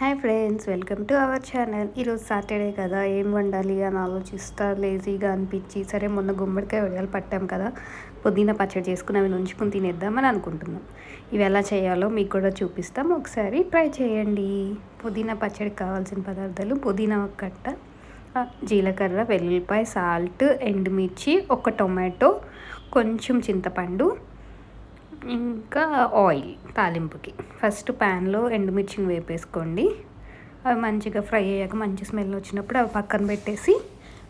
Hi friends welcome to our channel. ఈరోజు Saturday కదా ఏం వండాలి అని ఆలోచిస్తా లేజీగా అనిపించి సరే మొన్న గుమ్మడికాయ వడియాలు పట్టాం కదా పుదీనా పచ్చడి చేసుకుని అవి నుంచుకుని తినేద్దామని అనుకుంటున్నాం. ఇవి ఎలా చేయాలో మీకు కూడా చూపిస్తాం. ఒకసారి ట్రై చేయండి. పుదీనా పచ్చడికి కావాల్సిన పదార్థాలు పుదీనా ఒక కట్ట జీలకర్ర వెల్లుల్లిపాయ సాల్ట్ ఎండుమిర్చి ఒక టొమాటో కొంచెం చింతపండు ఇంకా ఆయిల్ తాలింపుకి. ఫస్ట్ ప్యాన్లో ఎండుమిర్చిని వేపేసుకోండి. అవి మంచిగా ఫ్రై అయ్యాక మంచి స్మెల్ వచ్చినప్పుడు అవి పక్కన పెట్టేసి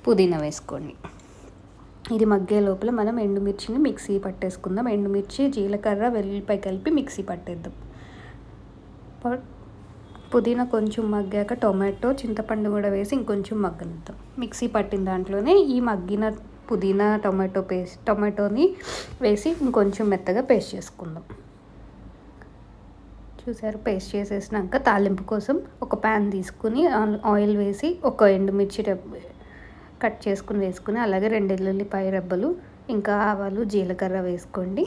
పుదీనా వేసుకోండి. ఇది మగ్గే లోపల మనం ఎండుమిర్చిని మిక్సీ పట్టేసుకుందాం. ఎండుమిర్చి జీలకర్ర వెల్లుల్లిపాయ కలిపి మిక్సీ పట్టేద్దాం. పుదీనా కొంచెం మగ్గాక టొమాటో చింతపండు కూడా వేసి ఇంకొంచెం మగ్గనిద్దాం. మిక్సీ పట్టిన దాంట్లోనే ఈ మగ్గిన పుదీనా టొమాటో పేస్ట్ టొమాటోని వేసి ఇంకొంచెం మెత్తగా పేస్ట్ చేసుకుందాం. చూసారు పేస్ట్ చేసేసినాక తాలింపు కోసం ఒక ప్యాన్ తీసుకుని ఆయిల్ వేసి ఒక ఎండుమిర్చి రెబ్బ కట్ చేసుకుని వేసుకుని అలాగే రెండు ఎల్లుల్లిపాయ రెబ్బలు ఇంకా ఆవాలు జీలకర్ర వేసుకోండి.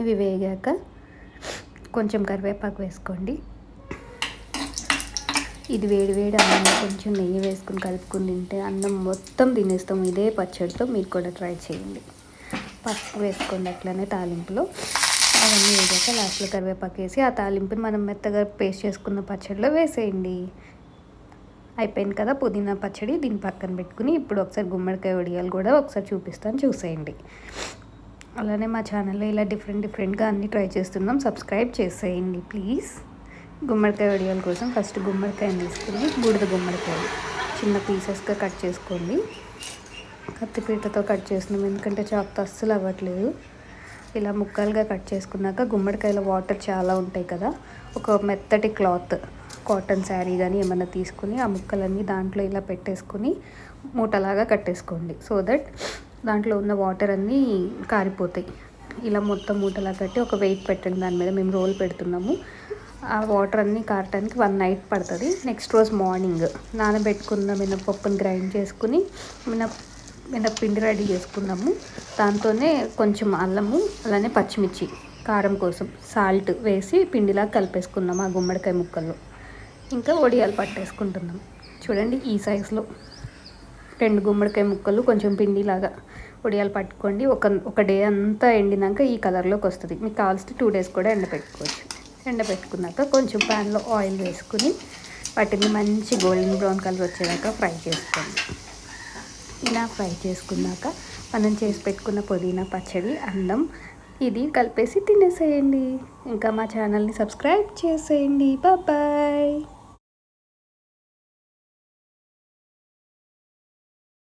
ఇవి వేగాక కొంచెం కరివేపాకు వేసుకోండి. ఇది వేడి వేడి అన్నంలో కొంచెం నెయ్యి వేసుకుని కలుపుకుని తింటే అన్నం మొత్తం తినేస్తాం. ఇదే పచ్చడితో మీరు కూడా ట్రై చేయండి. పసుపు వేసుకోండి అట్లనే తాలింపులో. అవన్నీ వేసాక లాస్ట్లో కరివేపాకు వేసి ఆ తాలింపుని మనం మెత్తగా పేస్ట్ చేసుకున్న పచ్చడిలో వేసేయండి. అయిపోయింది కదా పుదీనా పచ్చడి. దీన్ని పక్కన పెట్టుకుని ఇప్పుడు ఒకసారి గుమ్మడికాయ వడియాలు కూడా ఒకసారి చూపిస్తాను. చూసేయండి. అలానే మా ఛానల్లో ఇలా డిఫరెంట్ డిఫరెంట్గా అన్నీ ట్రై చేస్తున్నాం. సబ్స్క్రైబ్ చేసేయండి ప్లీజ్. గుమ్మడికాయ వడియాల కోసం ఫస్ట్ గుమ్మడికాయని తీసుకుని బూడిద గుమ్మడికాయ చిన్న పీసెస్గా కట్ చేసుకోండి. కత్తిపీటతో కట్ చేస్తున్నాం ఎందుకంటే చాకుతో అస్సలు అవ్వట్లేదు. ఇలా ముక్కలుగా కట్ చేసుకున్నాక గుమ్మడికాయలో వాటర్ చాలా ఉంటాయి కదా ఒక మెత్తటి క్లాత్ కాటన్ శారీ కానీ ఏమైనా తీసుకుని ఆ ముక్కలన్నీ దాంట్లో ఇలా పెట్టేసుకుని మూటలాగా కట్టేసుకోండి. సో దట్ దాంట్లో ఉన్న వాటర్ అన్నీ కారిపోతాయి. ఇలా మొత్తం మూటలా కట్టి ఒక వెయిట్ పెట్టండి దాని మీద మేము రోల్ పెడుతున్నాము. ఆ వాటర్ అన్నీ కారటానికి వన్ నైట్ పడుతుంది. నెక్స్ట్ రోజు మార్నింగ్ నానబెట్టుకున్న మినపప్పుని గ్రైండ్ చేసుకుని మినప మినపిండి రెడీ చేసుకున్నాము. దాంతోనే కొంచెం అల్లము అలానే పచ్చిమిర్చి కారం కోసం సాల్ట్ వేసి పిండిలా కలిపేసుకున్నాము ఆ గుమ్మడికాయ ముక్కల్లో. ఇంకా వడియాలు పట్టేసుకుంటున్నాం. చూడండి ఈ సైజులో రెండు గుమ్మడికాయ ముక్కలు కొంచెం పిండిలాగా వడియాలు పట్టుకోండి. ఒక ఒక డే అంతా ఎండినాక ఈ కలర్లోకి వస్తుంది. మీకు కావాల్సి టూ డేస్ కూడా ఎండబెట్టుకోవచ్చు ఎండబెట్టుకున్నాక కొంచెం ప్యాన్లో ఆయిల్ వేసుకుని వాటిని మంచి గోల్డెన్ బ్రౌన్ కలర్ వచ్చేదాకా ఫ్రై చేసుకోండి. ఇలా ఫ్రై చేసుకున్నాక మనం చేసి పెట్టుకున్న పుదీనా పచ్చడి అన్నం ఇది కలిపేసి తినేసేయండి. ఇంకా మా ఛానల్ని సబ్స్క్రైబ్ చేసేయండి. బాయ్.